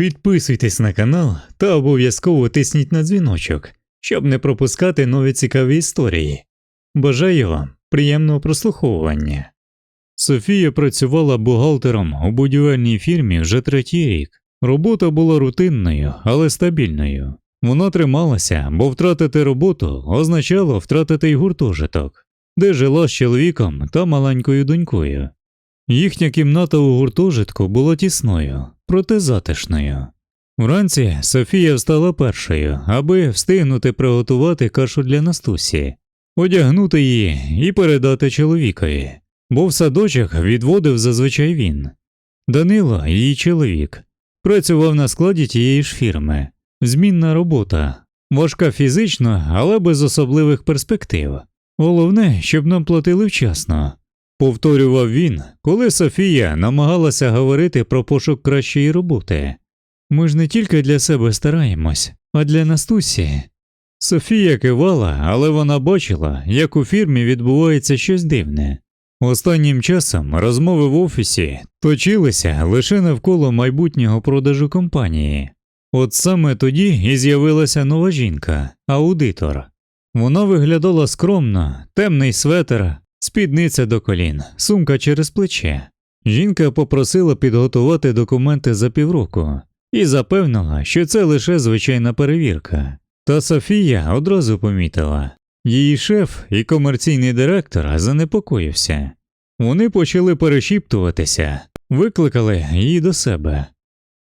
Підписуйтесь на канал та обов'язково тисніть на дзвіночок, щоб не пропускати нові цікаві історії. Бажаю вам приємного прослуховування. Софія працювала бухгалтером у будівельній фірмі вже третій рік. Робота була рутинною, але стабільною. Вона трималася, бо втратити роботу означало втратити й гуртожиток, де жила з чоловіком та маленькою донькою. Їхня кімната у гуртожитку була тісною, проте затишною. Вранці Софія встала першою, аби встигнути приготувати кашу для Настусі, одягнути її і передати чоловікові, бо в садочок відводив зазвичай він. Данило, її чоловік, працював на складі тієї ж фірми. Змінна робота, важка фізично, але без особливих перспектив. Головне, щоб нам платили вчасно. Повторював він, коли Софія намагалася говорити про пошук кращої роботи. Ми ж не тільки для себе стараємось, а для Настусі. Софія кивала, але вона бачила, як у фірмі відбувається щось дивне. Останнім часом розмови в офісі точилися лише навколо майбутнього продажу компанії. От саме тоді і з'явилася нова жінка, аудитор. Вона виглядала скромно, темний светер, спідниця до колін, сумка через плече. Жінка попросила підготувати документи за півроку і запевнила, що це лише звичайна перевірка. Та Софія одразу помітила її шеф і комерційний директор занепокоївся. Вони почали перешіптуватися, викликали її до себе.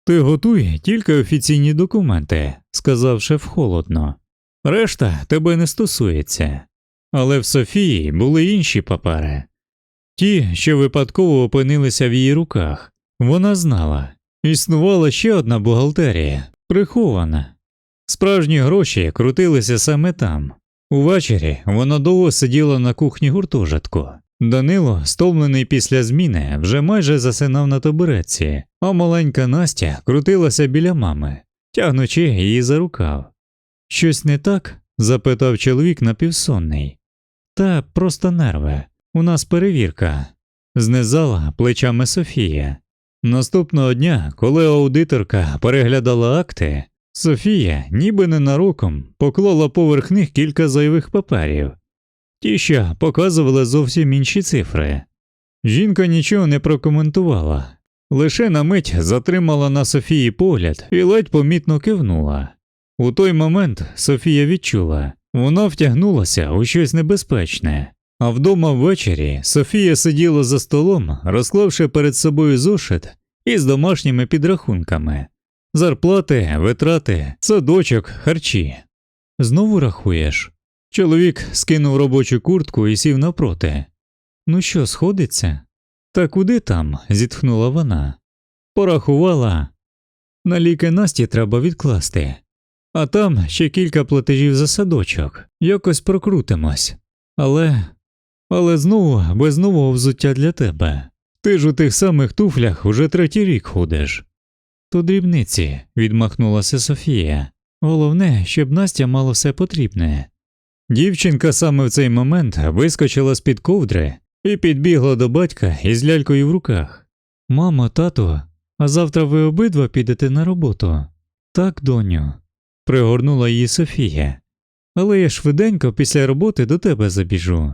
Ти готуй тільки офіційні документи, сказав шеф холодно. Решта тебе не стосується. Але в Софії були інші папери. Ті, що випадково опинилися в її руках, вона знала. Існувала ще одна бухгалтерія, прихована. Справжні гроші крутилися саме там. Увечері вона довго сиділа на кухні гуртожитку. Данило, стомлений після зміни, вже майже засинав на табуретці, а маленька Настя крутилася біля мами, тягнучи її за рукав. Щось не так? запитав чоловік напівсонний. Та просто нерви. У нас перевірка. Знизала плечами Софія. Наступного дня, коли аудиторка переглядала акти, Софія, ніби ненароком, поклала поверх них кілька зайвих паперів. Ті, що показували зовсім інші цифри. Жінка нічого не прокоментувала, лише на мить затримала на Софії погляд і ледь помітно кивнула. У той момент Софія відчула, вона втягнулася у щось небезпечне, а вдома ввечері Софія сиділа за столом, розклавши перед собою зошит із домашніми підрахунками зарплати, витрати, садочок, харчі. Знову рахуєш? Чоловік скинув робочу куртку і сів навпроти. Ну що, сходиться? Та куди там? зітхнула вона. Порахувала. На ліки Насті треба відкласти. А там ще кілька платежів за садочок, якось прокрутимось. Але. Але знову без нового взуття для тебе. Ти ж у тих самих туфлях уже третій рік ходиш. То дрібниці, відмахнулася Софія. Головне, щоб Настя мала все потрібне. Дівчинка саме в цей момент вискочила з під ковдри і підбігла до батька із лялькою в руках. Мамо, тато, а завтра ви обидва підете на роботу. Так, доню, пригорнула її Софія. Але я швиденько після роботи до тебе забіжу.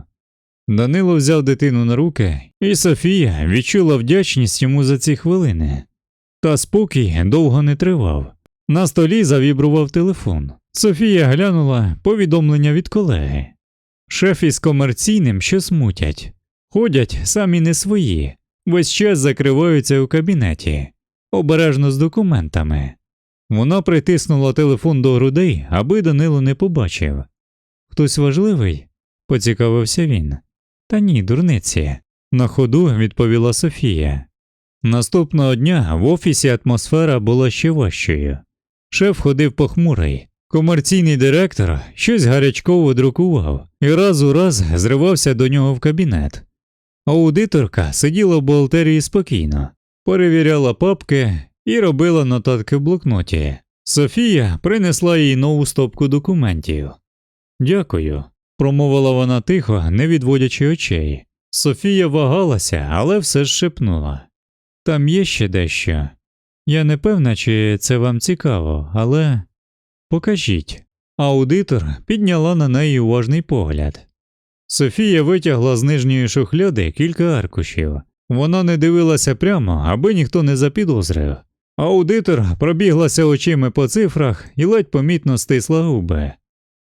Данило взяв дитину на руки, і Софія відчула вдячність йому за ці хвилини. Та спокій довго не тривав. На столі завібрував телефон. Софія глянула повідомлення від колеги. Шеф із комерційним що смутять, ходять самі не свої, весь час закриваються у кабінеті, обережно з документами. Вона притиснула телефон до грудей, аби Данило не побачив. Хтось важливий? поцікавився він. Та ні, дурниці. На ходу відповіла Софія. Наступного дня в офісі атмосфера була ще важчою. Шеф ходив похмурий, комерційний директор щось гарячково друкував і раз у раз зривався до нього в кабінет. Аудиторка сиділа в бухгалтерії спокійно, перевіряла папки і робила нотатки в блокноті. Софія принесла їй нову стопку документів. Дякую, промовила вона тихо, не відводячи очей. Софія вагалася, але все ж шепнула. Там є ще дещо. Я не певна, чи це вам цікаво, але покажіть. Аудитор підняла на неї уважний погляд. Софія витягла з нижньої шухляди кілька аркушів. Вона не дивилася прямо, аби ніхто не запідозрив. Аудитор пробіглася очима по цифрах і ледь помітно стисла губи.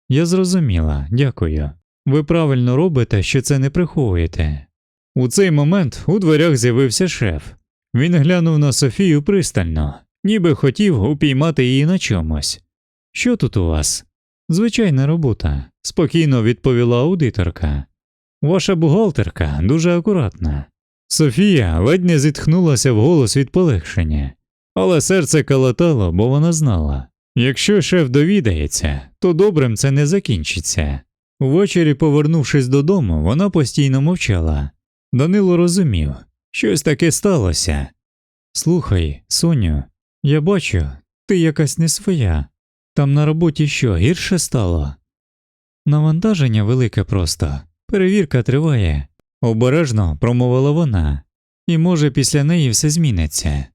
Я зрозуміла, дякую. Ви правильно робите, що це не приховуєте. У цей момент у дверях з'явився шеф. Він глянув на Софію пристально, ніби хотів упіймати її на чомусь. Що тут у вас? Звичайна робота, спокійно відповіла аудиторка. Ваша бухгалтерка дуже акуратна. Софія ледь не зітхнулася вголос від полегшення, але серце калатало, бо вона знала. Якщо шеф довідається, то добрим це не закінчиться. Увечері, повернувшись додому, вона постійно мовчала. Данило розумів, щось таке сталося. Слухай, Соню, я бачу, ти якась не своя. Там на роботі що гірше стало? Навантаження велике просто, перевірка триває, обережно промовила вона, і може після неї все зміниться.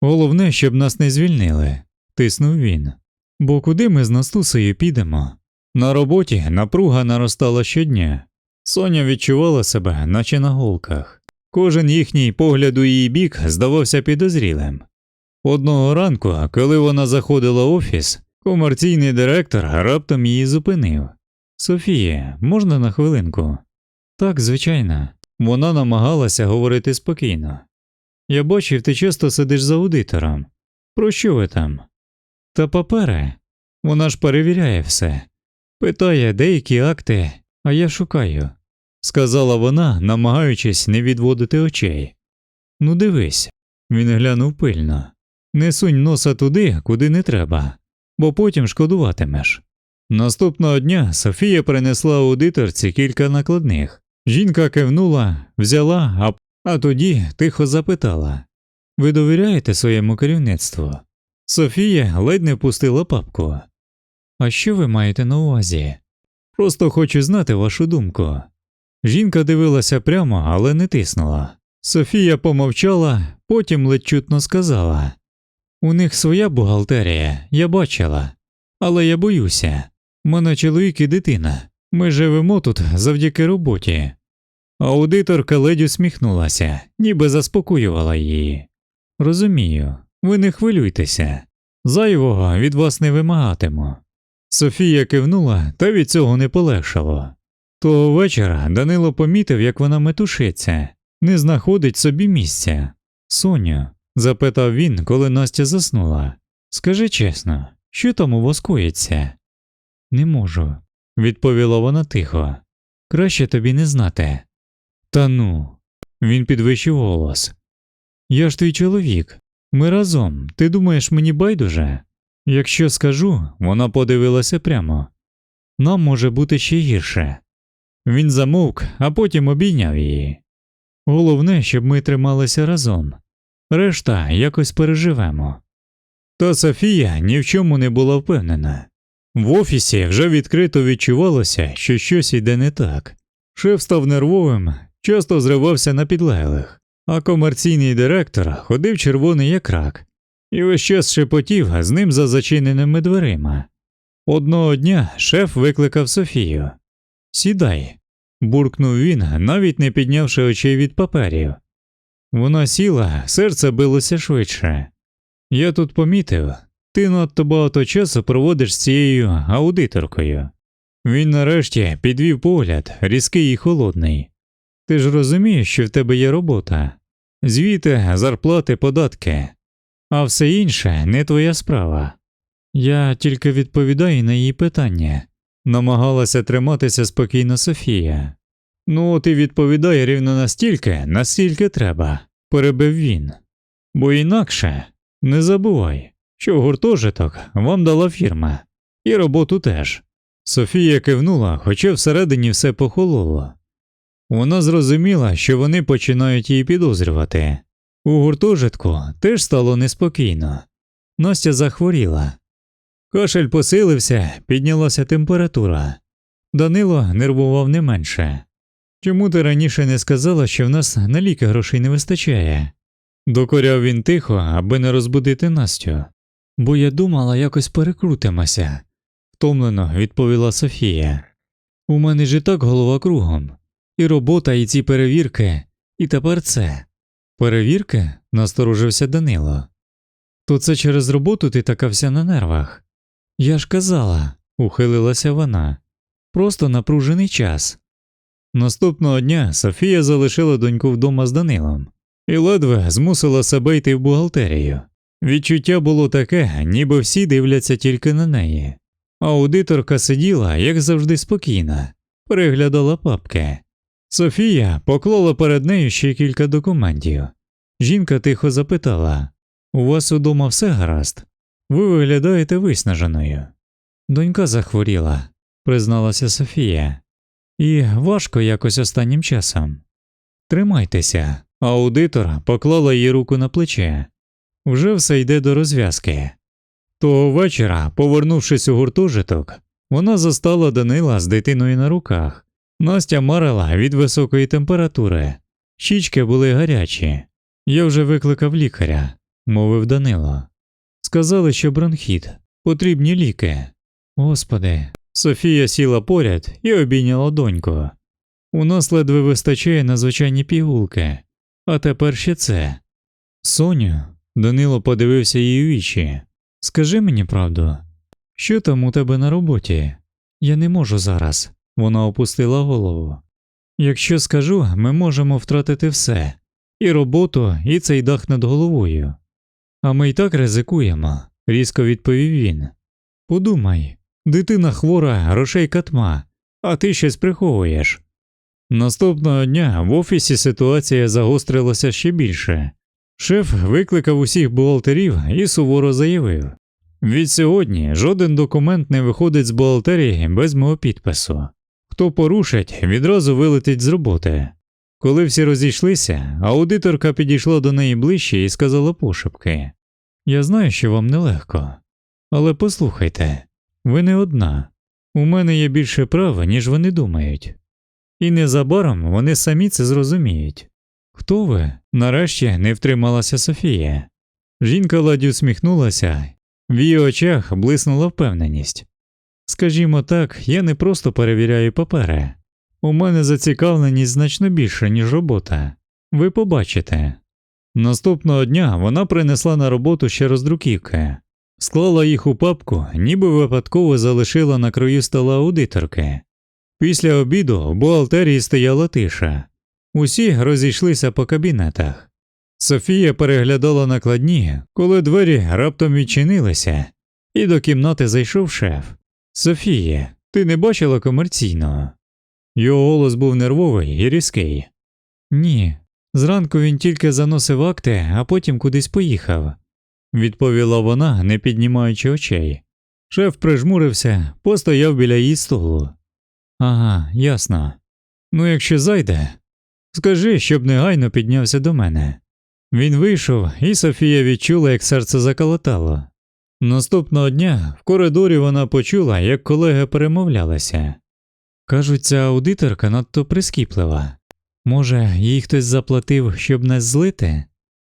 Головне, щоб нас не звільнили, тиснув він. Бо куди ми з Настусею підемо? На роботі напруга наростала щодня. Соня відчувала себе, наче на голках. Кожен їхній погляд у її бік здавався підозрілим. Одного ранку, коли вона заходила в офіс, комерційний директор раптом її зупинив. Софія, можна на хвилинку? Так, звичайно. Вона намагалася говорити спокійно. Я бачив, ти часто сидиш за аудитором. Про що ви там? Та папери. Вона ж перевіряє все. Питає деякі акти, а я шукаю, сказала вона, намагаючись не відводити очей. Ну, дивись, він глянув пильно. Не сунь носа туди, куди не треба, бо потім шкодуватимеш. Наступного дня Софія принесла аудиторці кілька накладних. Жінка кивнула, взяла, а, а тоді тихо запитала Ви довіряєте своєму керівництву? Софія ледь не впустила папку. А що ви маєте на увазі? Просто хочу знати вашу думку. Жінка дивилася прямо, але не тиснула. Софія помовчала, потім ледь чутно сказала У них своя бухгалтерія, я бачила, але я боюся. У мене чоловік і дитина. Ми живемо тут завдяки роботі. Аудиторка ледь усміхнулася, ніби заспокоювала її. Розумію, ви не хвилюйтеся, зайвого від вас не вимагатиму. Софія кивнула, та від цього не полегшало. Того вечора Данило помітив, як вона метушиться, не знаходить собі місця. Соню, запитав він, коли Настя заснула. Скажи чесно, що там у вас коїться?» Не можу, відповіла вона тихо. Краще тобі не знати. Та ну. Він підвищив голос. Я ж твій чоловік. Ми разом. Ти думаєш, мені байдуже? Якщо скажу, вона подивилася прямо. Нам може бути ще гірше. Він замовк, а потім обійняв її. Головне, щоб ми трималися разом. Решта якось переживемо. Та Софія ні в чому не була впевнена. В офісі вже відкрито відчувалося, що щось іде не так. Шеф став нервовим, часто зривався на підлеглих, а комерційний директор ходив червоний як рак, і весь час шепотів з ним за зачиненими дверима. Одного дня шеф викликав Софію. Сідай, буркнув він, навіть не піднявши очей від паперів. Вона сіла, серце билося швидше. Я тут помітив, ти надто багато часу проводиш з цією аудиторкою. Він нарешті підвів погляд, різкий і холодний. Ти ж розумієш, що в тебе є робота, звіти, зарплати, податки, а все інше не твоя справа. Я тільки відповідаю на її питання, намагалася триматися спокійно Софія. Ну, ти відповідай рівно настільки, наскільки треба, перебив він. Бо інакше не забувай, що гуртожиток вам дала фірма, і роботу теж. Софія кивнула, хоча всередині все похололо. Вона зрозуміла, що вони починають її підозрювати. У гуртожитку теж стало неспокійно. Настя захворіла. Кашель посилився, піднялася температура. Данило нервував не менше. Чому ти раніше не сказала, що в нас на ліки грошей не вистачає? Докоряв він тихо, аби не розбудити Настю. Бо я думала, якось перекрутимося, втомлено відповіла Софія. У мене ж і так голова кругом. І робота, і ці перевірки, і тепер це. Перевірки? насторожився Данило. То це через роботу ти така вся на нервах. Я ж казала, ухилилася вона. Просто напружений час. Наступного дня Софія залишила доньку вдома з Данилом і ледве змусила себе йти в бухгалтерію. Відчуття було таке, ніби всі дивляться тільки на неї. Аудиторка сиділа, як завжди, спокійна, переглядала папки. Софія поклала перед нею ще кілька документів. Жінка тихо запитала У вас удома все гаразд? Ви виглядаєте виснаженою. Донька захворіла, призналася Софія, і важко якось останнім часом. Тримайтеся, аудитор поклала їй руку на плече. Вже все йде до розв'язки. Того вечора, повернувшись у гуртожиток, вона застала Данила з дитиною на руках. Настя марила від високої температури, щічки були гарячі. Я вже викликав лікаря, мовив Данило. Сказали, що бронхіт, потрібні ліки. Господи, Софія сіла поряд і обійняла доньку. У нас ледве вистачає на звичайні пігулки, а тепер ще це. Соню, Данило подивився їй у вічі. Скажи мені правду, що там у тебе на роботі? Я не можу зараз. Вона опустила голову. Якщо скажу, ми можемо втратити все і роботу, і цей дах над головою. А ми й так ризикуємо, різко відповів він. Подумай, дитина хвора, грошей катма, а ти щось приховуєш. Наступного дня в офісі ситуація загострилася ще більше. Шеф викликав усіх бухгалтерів і суворо заявив від сьогодні жоден документ не виходить з бухгалтерії без мого підпису. Хто порушить, відразу вилетить з роботи. Коли всі розійшлися, аудиторка підійшла до неї ближче і сказала пошепки Я знаю, що вам нелегко, але послухайте, ви не одна. У мене є більше права, ніж вони думають. І незабаром вони самі це зрозуміють. Хто ви? Нарешті не втрималася Софія. Жінка ладі усміхнулася, в її очах блиснула впевненість. Скажімо так, я не просто перевіряю папери. У мене зацікавленість значно більше, ніж робота. Ви побачите. Наступного дня вона принесла на роботу ще роздруківки, склала їх у папку, ніби випадково залишила на краю стола аудиторки. Після обіду в бухгалтерії стояла тиша. Усі розійшлися по кабінетах. Софія переглядала накладні, коли двері раптом відчинилися, і до кімнати зайшов шеф. Софія, ти не бачила комерційного? Його голос був нервовий і різкий. Ні. Зранку він тільки заносив акти, а потім кудись поїхав, відповіла вона, не піднімаючи очей. Шеф прижмурився, постояв біля її столу. Ага, ясно. Ну, якщо зайде, скажи, щоб негайно піднявся до мене. Він вийшов, і Софія відчула, як серце заколотало. Наступного дня в коридорі вона почула, як колеги перемовлялися. Кажуть, ця аудиторка надто прискіплива. Може, їй хтось заплатив, щоб не злити?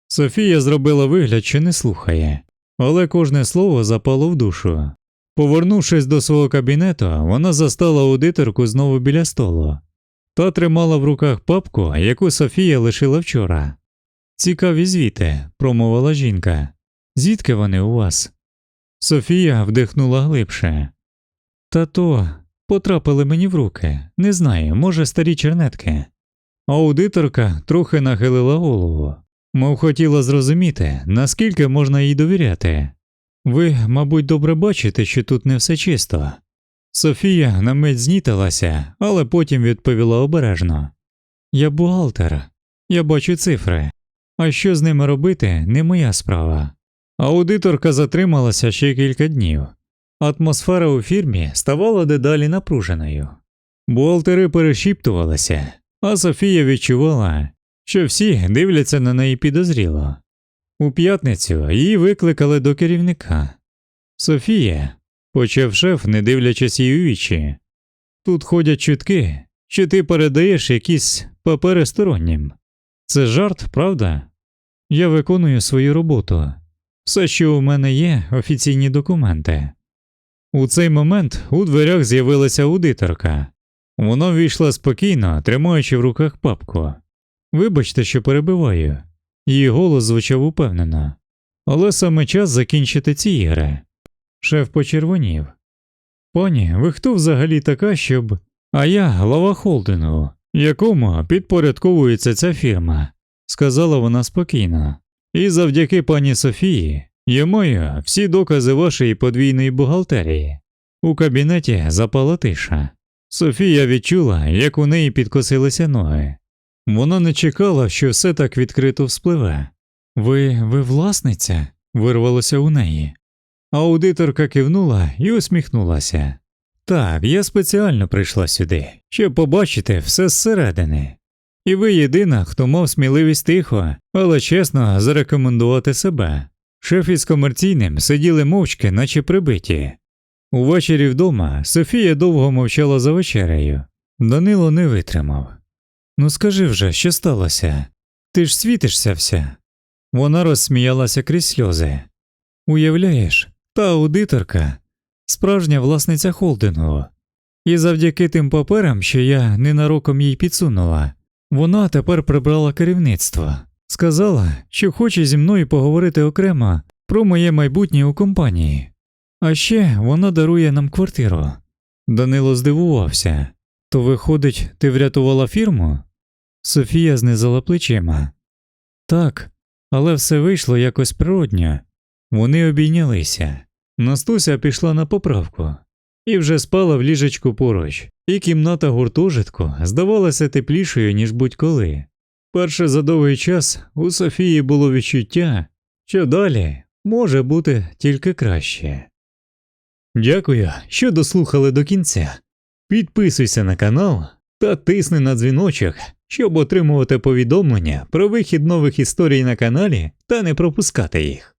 Софія зробила вигляд, що не слухає, але кожне слово запало в душу. Повернувшись до свого кабінету, вона застала аудиторку знову біля столу. Та тримала в руках папку, яку Софія лишила вчора. Цікаві звіти, промовила жінка. Звідки вони у вас? Софія вдихнула глибше. Та то потрапили мені в руки, не знаю, може, старі чернетки. Аудиторка трохи нахилила голову, мов хотіла зрозуміти, наскільки можна їй довіряти. Ви, мабуть, добре бачите, що тут не все чисто. Софія на мить знітилася, але потім відповіла обережно Я бухгалтер, я бачу цифри, а що з ними робити, не моя справа. Аудиторка затрималася ще кілька днів. Атмосфера у фірмі ставала дедалі напруженою. Бухгалтери перешіптувалися, а Софія відчувала, що всі дивляться на неї підозріло. У п'ятницю її викликали до керівника. Софія, почав шеф, не дивлячись їй у вічі. Тут ходять чутки, що ти передаєш якісь папери стороннім. Це жарт, правда? Я виконую свою роботу. Все, що у мене є, офіційні документи. У цей момент у дверях з'явилася аудиторка. Вона війшла спокійно, тримаючи в руках папку. Вибачте, що перебиваю. Її голос звучав упевнено. Але саме час закінчити ці ігри. Шеф почервонів. Пані, ви хто взагалі така, щоб. А я глава холдингу, якому підпорядковується ця фірма, сказала вона спокійно. І завдяки пані Софії я маю всі докази вашої подвійної бухгалтерії. У кабінеті запала тиша. Софія відчула, як у неї підкосилися ноги. Вона не чекала, що все так відкрито вспливе. Ви ви власниця? вирвалося у неї. Аудиторка кивнула і усміхнулася. Так, я спеціально прийшла сюди, щоб побачити все зсередини. І ви єдина, хто мав сміливість тихо, але чесно зарекомендувати себе. Шеф із комерційним сиділи мовчки, наче прибиті. Увечері вдома Софія довго мовчала за вечерею. Данило не витримав. Ну скажи вже, що сталося? Ти ж світишся вся. Вона розсміялася крізь сльози. Уявляєш, та аудиторка справжня власниця холдингу. І завдяки тим паперам, що я ненароком їй підсунула, вона тепер прибрала керівництво. Сказала, що хоче зі мною поговорити окремо про моє майбутнє у компанії. А ще вона дарує нам квартиру. Данило здивувався. То, виходить, ти врятувала фірму? Софія знизала плечима. Так, але все вийшло якось природньо. Вони обійнялися. Настуся пішла на поправку і вже спала в ліжечку поруч, і кімната гуртожитку здавалася теплішою, ніж будь-коли. Перше за довгий час у Софії було відчуття, що далі може бути тільки краще. Дякую, що дослухали до кінця. Підписуйся на канал та тисни на дзвіночок, щоб отримувати повідомлення про вихід нових історій на каналі та не пропускати їх.